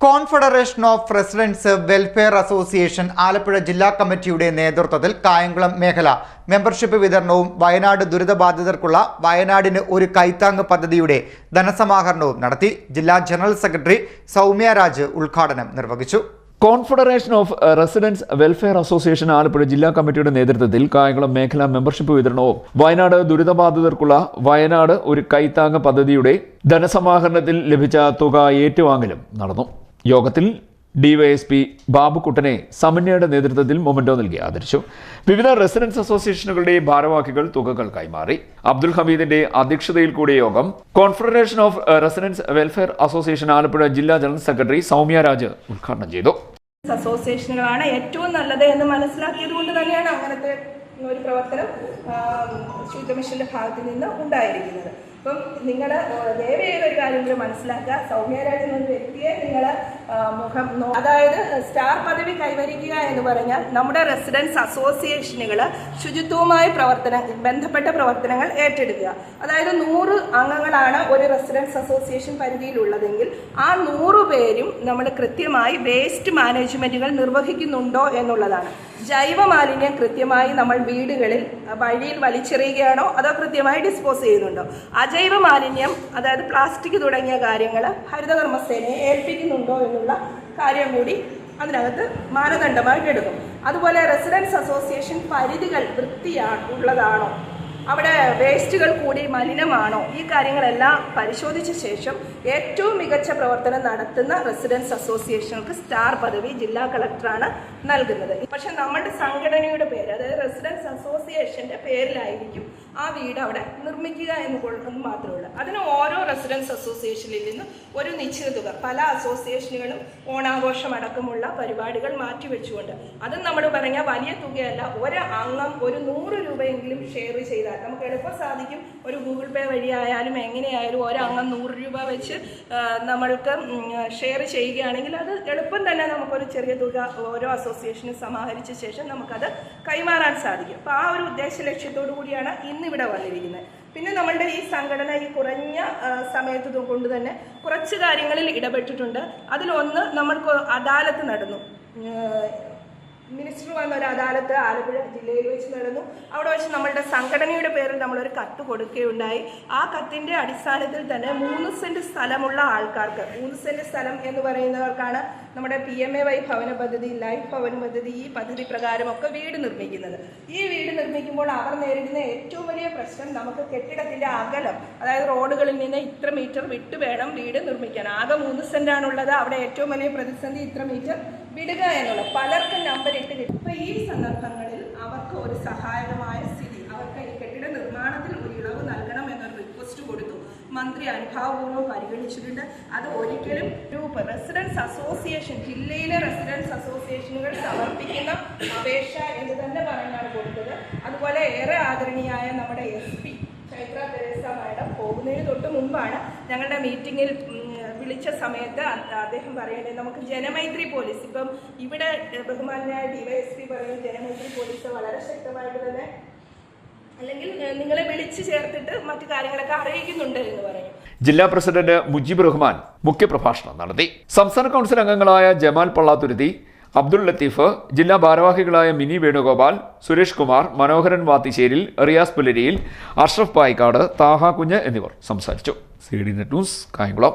Confederation of residence welfare association Alappuzha ജില്ലാ കമ്മിറ്റിയുടെ നേതൃത്വത്തിൽ കായംകുളം മേഖല മെമ്പർഷിപ്പ് വിതരണവും വയനാട് ദുരിതബാധിതർക്കുള്ള വയനാടിന് ഒരു കൈത്താങ് പദ്ധതിയുടെ ധനസമാഹരണവും നടത്തി ജില്ലാ ജനറൽ സെക്രട്ടറി സൗമ്യ രാജ് ഉദ്ഘാടനം നിർവഹിച്ചു. Confederation of residence welfare association Alappuzha ജില്ലാ കമ്മിറ്റിയുടെ നേതൃത്വത്തിൽ കായംകുളം മേഖലാ മെമ്പർഷിപ്പ് വിതരണവും വയനാട് ദുരിതബാധിതർക്കുള്ള വയനാട് ഒരു കൈത്താങ് പദ്ധതിയുടെ ധനസമാഹരണത്തിൽ ലഭിച്ച തുക ഏറ്റുവാങ്ങലും നടന്നു. യോഗത്തിൽ ഡിവൈഎസ്പി ബാബുക്കുട്ടനെ സമന്യയുടെ നേതൃത്വത്തിൽ മൊമെന്റോ നൽകി ആദരിച്ചു. വിവിധ റെസിഡൻസ് അസോസിയേഷനുകളുടെ ഭാരവാഹികൾ തുകകൾ കൈമാറി. അബ്ദുൽ ഹമീദിന്റെ അധ്യക്ഷതയിൽ കൂടിയ യോഗം confederation of residence welfare association Alappuzha ജില്ലാ ജനറൽ സെക്രട്ടറി സൗമ്യ രാജ് ഉദ്ഘാടനം ചെയ്തു. അസോസിയേഷനുകളാണ് ഏറ്റവും നല്ലത് എന്ന് മനസ്സിലാക്കിയത് കൊണ്ട് തന്നെയാണ് അങ്ങനത്തെ ഒരു പ്രവർത്തനം ശുദ്ധമിഷന്റെ ഭാഗത്ത് നിന്ന് ഉണ്ടായിരിക്കുന്നത്. അപ്പം നിങ്ങൾ ദയവേത് ഒരു കാര്യം മനസ്സിലാക്കുക. സൗമ്യരാജ് എന്ന വ്യക്തിയെ നിങ്ങൾ മുഖം അതായത് സ്റ്റാർ പദവി കൈവരിക്കുക എന്ന് പറഞ്ഞാൽ നമ്മുടെ റെസിഡൻസ് അസോസിയേഷനുകൾ ശുചിത്വവുമായി പ്രവർത്തന ബന്ധപ്പെട്ട പ്രവർത്തനങ്ങൾ ഏറ്റെടുക്കുക. അതായത് നൂറ് അംഗങ്ങളാണ് ഒരു റെസിഡൻസ് അസോസിയേഷൻ പരിധിയിലുള്ളതെങ്കിൽ ആ നൂറ് പേരും നമ്മൾ കൃത്യമായി വേസ്റ്റ് മാനേജ്മെന്റുകൾ നിർവഹിക്കുന്നുണ്ടോ എന്നുള്ളതാണ്. ജൈവ മാലിന്യം കൃത്യമായി നമ്മൾ വീടുകളിൽ വഴിയിൽ വലിച്ചെറിയുകയാണോ അതോ കൃത്യമായി ഡിസ്പോസ് ചെയ്യുന്നുണ്ടോ? അജൈവ മാലിന്യം അതായത് പ്ലാസ്റ്റിക് തുടങ്ങിയ കാര്യങ്ങൾ ഹരിതകർമ്മസേനയെ ഏൽപ്പിക്കുന്നുണ്ടോ എന്നുള്ള കാര്യം കൂടി അതിനകത്ത് മാനദണ്ഡമായിട്ട് എടുക്കും. അതുപോലെ റെസിഡൻസ് അസോസിയേഷൻ പരിധികൾ വൃത്തിയാ ഉള്ളതാണോ? അവിടെ വേസ്റ്റുകൾ കൂടി മലിനമാണോ? ഈ കാര്യങ്ങളെല്ലാം പരിശോധിച്ച ശേഷം ഏറ്റവും മികച്ച പ്രവർത്തനം നടത്തുന്ന റെസിഡൻസ് അസോസിയേഷനുകൾക്ക് സ്റ്റാർ പദവി ജില്ലാ കളക്ടറാണ് നൽകുന്നത്. പക്ഷെ നമ്മുടെ സംഘടനയുടെ പേര് അതായത് റെസിഡൻസ് അസോസിയേഷന്റെ പേരിലായിരിക്കും ആ വീട് അവിടെ നിർമ്മിക്കുക എന്ന് മാത്രമേ ഉള്ളൂ. അതിന് ഓരോ റെസിഡൻസ് അസോസിയേഷനിൽ നിന്നും ഒരു നിശ്ചിത തുക പല അസോസിയേഷനുകളും ഓണാഘോഷം അടക്കമുള്ള പരിപാടികൾ മാറ്റിവെച്ചുകൊണ്ട്. അത് നമ്മൾ പറഞ്ഞ വലിയ തുകയല്ല ഒരു അംഗം ഒരു നൂറ് രൂപയെങ്കിലും ഷെയർ ചെയ്താൽ നമുക്ക് എളുപ്പം സാധിക്കും. ഒരു ഗൂഗിൾ പേ വഴിയായാലും എങ്ങനെയായാലും ഒരംഗം നൂറ് രൂപ വെച്ച് നമ്മൾക്ക് ഷെയർ ചെയ്യുകയാണെങ്കിൽ അത് എളുപ്പം തന്നെ നമുക്കൊരു ചെറിയ തുക ഓരോ അസോസിയേഷനും സമാഹരിച്ച ശേഷം നമുക്കത് കൈമാറാൻ സാധിക്കും. അപ്പോൾ ആ ഒരു ഉദ്ദേശ ലക്ഷ്യത്തോടു കൂടിയാണ് ഇന്നിവിടെ വന്നിരിക്കുന്നത്. പിന്നെ നമ്മളുടെ ഈ സംഘടന ഈ കുറഞ്ഞ സമയത്ത് കൊണ്ട് തന്നെ കുറച്ച് കാര്യങ്ങളിൽ ഇടപെട്ടിട്ടുണ്ട്. അതിലൊന്ന് നമ്മൾക്ക് അദാലത്ത് നടന്നു. മിനിസ്റ്റർ വന്ന ഒരു അദാലത്ത് ആലപ്പുഴ ജില്ലയിൽ വെച്ച് നടന്നു. അവിടെ വെച്ച് നമ്മളുടെ സംഘടനയുടെ പേരിൽ നമ്മളൊരു കത്ത് കൊടുക്കുകയുണ്ടായി. ആ കത്തിന്റെ അടിസ്ഥാനത്തിൽ തന്നെ മൂന്ന് സെന്റ് സ്ഥലമുള്ള ആൾക്കാർക്ക് മൂന്ന് സെന്റ് സ്ഥലം എന്ന് പറയുന്നവർക്കാണ് നമ്മുടെ പി എം എ വൈ ഭവന പദ്ധതി ലൈഫ് ഭവന പദ്ധതി ഈ പദ്ധതി പ്രകാരമൊക്കെ വീട് നിർമ്മിക്കുന്നത്. ഈ വീട് നിർമ്മിക്കുമ്പോൾ അവർ നേരിടുന്ന ഏറ്റവും വലിയ പ്രശ്നം നമുക്ക് കെട്ടിടത്തിന്റെ അകലം അതായത് റോഡുകളിൽ നിന്ന് ഇത്ര മീറ്റർ വിട്ട് വേണം വീട് നിർമ്മിക്കാൻ. ആകെ മൂന്ന് സെന്റാണുള്ളത് അവിടെ ഏറ്റവും വലിയ പ്രതിസന്ധി ഇത്ര മീറ്റർ വിടുക എന്നുള്ളത് പലർക്കും നമ്പർ ഇട്ട് കിട്ടും. അപ്പൊ ഈ സന്ദർഭങ്ങളിൽ അവർക്ക് ഒരു സഹായകമായ സ്ഥിതി അവർക്ക് ഈ കെട്ടിട നിർമ്മാണത്തിൽ ഒരു ഇളവ് നൽകണം എന്നൊരു റിക്വസ്റ്റ് കൊടുത്തു. മന്ത്രി അനുഭാവപൂർവം പരിഗണിച്ചിട്ടുണ്ട്. അത് ഒരിക്കലും ഗ്രൂപ്പ് റെസിഡൻസ് അസോസിയേഷൻ ജില്ലയിലെ റെസിഡൻസ് അസോസിയേഷനുകൾ സമർപ്പിക്കുന്ന അപേക്ഷ എന്ന് തന്നെ പറഞ്ഞാണ് കൊടുത്തത്. അതുപോലെ ഏറെ ആദരണീയായ നമ്മുടെ S P Chaitra Teresa madam പോകുന്നതിന് തൊട്ട് മുമ്പാണ് ഞങ്ങളുടെ മീറ്റിങ്ങിൽ വിളിച്ച സമയത്ത് അദ്ദേഹം പറയേണ്ടത് നമുക്ക് ജനമൈത്രി പോലീസ്. ഇപ്പം ഇവിടെ ബഹുമാനായ ഡിവൈഎസ്പി പറയുന്ന ജനമൈത്രി പോലീസ് വളരെ ശക്തമായിട്ട് തന്നെ അല്ലെങ്കിൽ നിങ്ങളെ വിളിച്ചു ചേർത്തിട്ട് മറ്റു കാര്യങ്ങളൊക്കെ അറിയിക്കുന്നുണ്ട് എന്ന് പറയും. ജില്ലാ പ്രസിഡന്റ് മുജീബ് റഹ്മാൻ മുഖ്യപ്രഭാഷണം നടത്തി. സംസ്ഥാന കൗൺസിൽ അംഗങ്ങളായ ജമാൽ പള്ളാത്തുരുത്തി അബ്ദുൾ ലത്തീഫ് ജില്ലാ ഭാരവാഹികളായ മിനി വേണുഗോപാൽ സുരേഷ് കുമാർ മനോഹരൻ വാത്തിശ്ശേരിൽ റിയാസ് പുലരിയിൽ അഷ്റഫ് പായിക്കാട് താഹാ കുഞ്ഞ് എന്നിവർ സംസാരിച്ചു. C D net news Kayamkulam.